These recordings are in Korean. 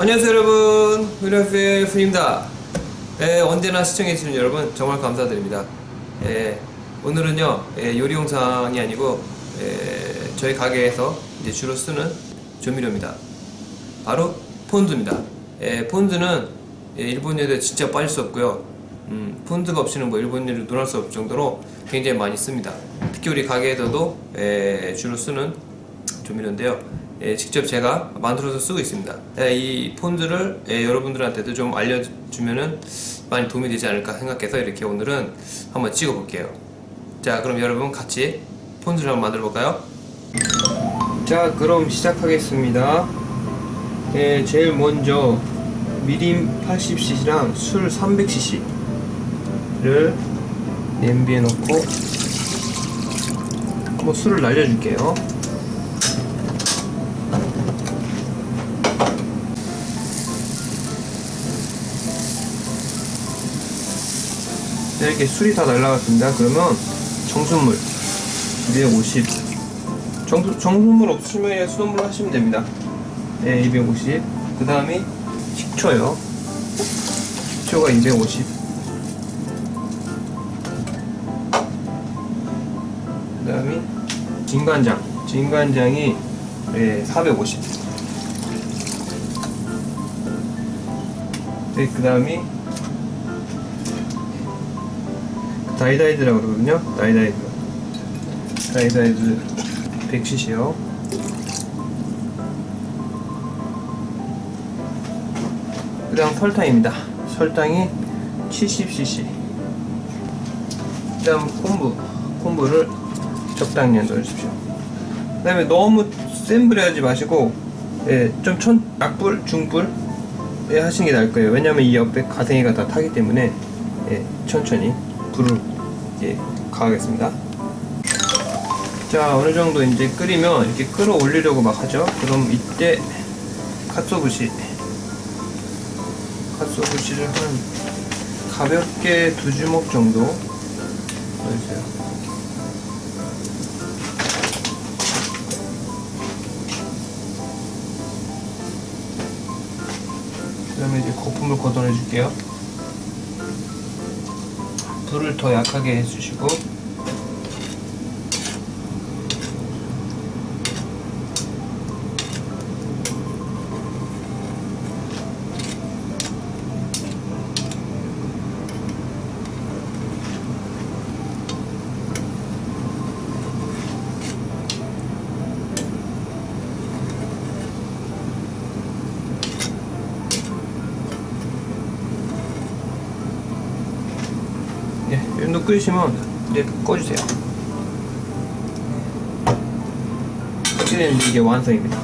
안녕하세요 여러분. 후리아프의 후입니다. 예, 언제나 시청해주시는 여러분 정말 감사드립니다. 예, 오늘은요 예, 요리 영상이 아니고 예, 저희 가게에서 이제 주로 쓰는 조미료입니다. 바로 폰드입니다. 예, 폰드는 예, 일본 요리에 진짜 빠질 수 없고요. 음, 폰드가 없이는 뭐 일본 요리를 논할 수 없을 정도로 굉장히 많이 씁니다. 특히 우리 가게에서도 예, 주로 쓰는 조미료인데요. 예, 직접 제가 만들어서 쓰고 있습니다. 예, 이 폰드를 예, 여러분들한테도 좀 알려주면은 많이 도움이 되지 않을까 생각해서 이렇게 오늘은 한번 찍어볼게요. 자, 그럼 여러분 같이 폰드를 한번 만들어 볼까요? 자, 그럼 시작하겠습니다. 예, 제일 먼저 미림 80cc랑 술 300cc를 냄비에 넣고 한번 술을 날려줄게요. 이렇게 술이 다 날라갔습니다. 그러면 정수물 250 정수, 정수물 없으시면 그냥 수돗물 하시면 됩니다. 네, 250. 그 다음에 식초요. 식초가 250. 그 다음에 진간장. 진간장이 네, 450. 네, 그 다음에 다이다이드라고 그러거든요. 다이다이드. 다이다이드 100cc요. 그 다음 설탕입니다. 설탕이 70cc. 그 다음 콤부. 콤부를 적당히 넣어주십시오. 그 다음에 너무 센 불에 하지 마시고, 예, 좀 천, 약불, 중불, 에 하시는 게 나을 거예요. 왜냐면 이 옆에 가생이가 다 타기 때문에, 예, 천천히 불을 이제 가하겠습니다. 자, 어느 정도 이제 끓이면 이렇게 끌어올리려고 막 하죠. 그럼 이때 갓소부시, 갓소부시를 한 가볍게 두 주먹 정도 넣어주세요. 그 다음에 이제 거품을 걷어내 줄게요. 불을 더 약하게 해주시고 예, 이 정도 끓이시면 이제 꺼주세요. 이제는 이게 완성입니다.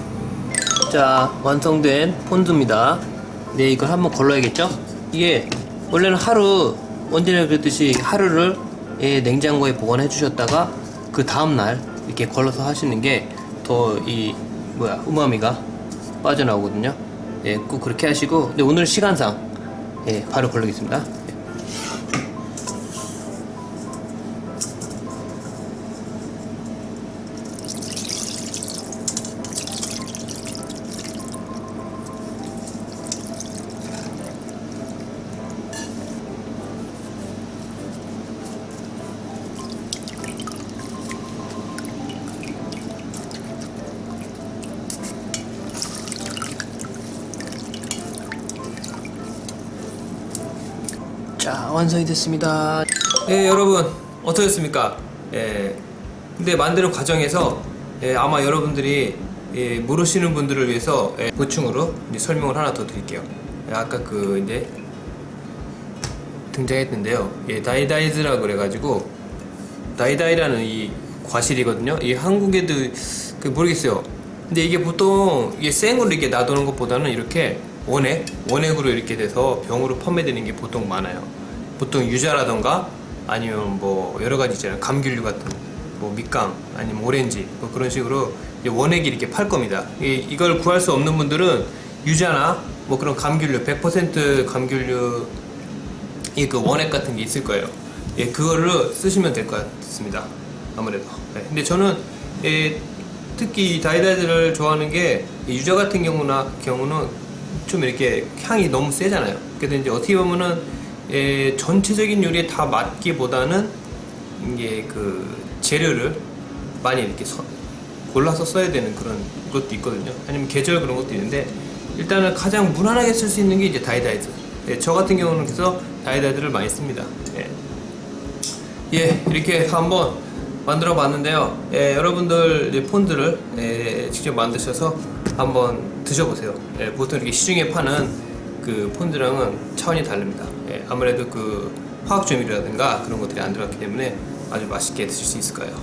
자, 완성된 폰드입니다. 네, 이걸 한번 걸러야겠죠? 이게 원래는 하루 언제나 그랬듯이 하루를 예, 냉장고에 보관해 주셨다가 그 다음 날 이렇게 걸러서 하시는 게 더 이 뭐야 우마미가 빠져나오거든요. 예, 꼭 그렇게 하시고 근데 오늘 시간상 예, 바로 걸르겠습니다. 자 완성이 됐습니다. 예 여러분 어떠셨습니까? 예 근데 만드는 과정에서 예, 아마 여러분들이 예, 모르시는 분들을 위해서 예, 보충으로 설명을 하나 더 드릴게요. 예, 아까 그 이제 등장했는데요. 예 다이다이즈라 그래가지고 다이다이라는 이 과실이거든요. 이 한국에도 그 모르겠어요. 근데 이게 보통 이게 생으로 이렇게 놔두는 것보다는 이렇게 원액 원액으로 이렇게 돼서 병으로 판매되는 게 보통 많아요 보통 유자라던가 아니면 뭐 여러 가지 있잖아요 감귤류 같은 뭐 밑강 아니면 오렌지 뭐 그런 식으로 원액이 이렇게 팔 겁니다 이, 이걸 구할 수 없는 분들은 유자나 뭐 그런 감귤류 100% 감귤류 이그 원액 같은 게 있을 거예요. 예, 그거를 쓰시면 될 것 같습니다. 아무래도. 예, 근데 저는 예, 특히 이 다이다이들을 좋아하는 게이 유자 같은 경우나 경우는 좀 이렇게 향이 너무 세잖아요. 그래서 이제 어떻게 보면은 예, 전체적인 요리에 다 맞기보다는 이게 그 재료를 많이 이렇게 서- 골라서 써야 되는 그런 것도 있거든요. 아니면 계절 그런 것도 있는데 일단은 가장 무난하게 쓸 수 있는 게 이제 다이다이즈. 예, 저 같은 경우는 그래서 다이다이즈를 많이 씁니다. 예. 예, 이렇게 한번 만들어 봤는데요. 예, 여러분들 폰들을 예, 직접 만드셔서 한번 드셔보세요. 예, 보통 이렇게 시중에 파는 그 폰들랑은 차원이 다릅니다. 예, 아무래도 그 화학 조미료라든가 그런 것들이 안 들어갔기 때문에 아주 맛있게 드실 수 있을 거예요.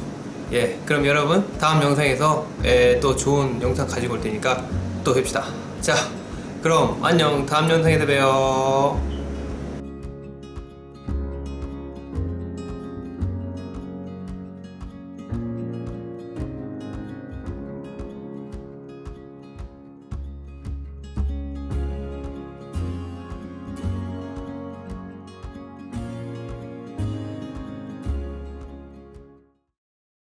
예, 그럼 여러분 다음 영상에서 예, 또 좋은 영상 가지고 올 테니까 또 뵙시다. 자, 그럼 안녕. 다음 영상에서 봬요.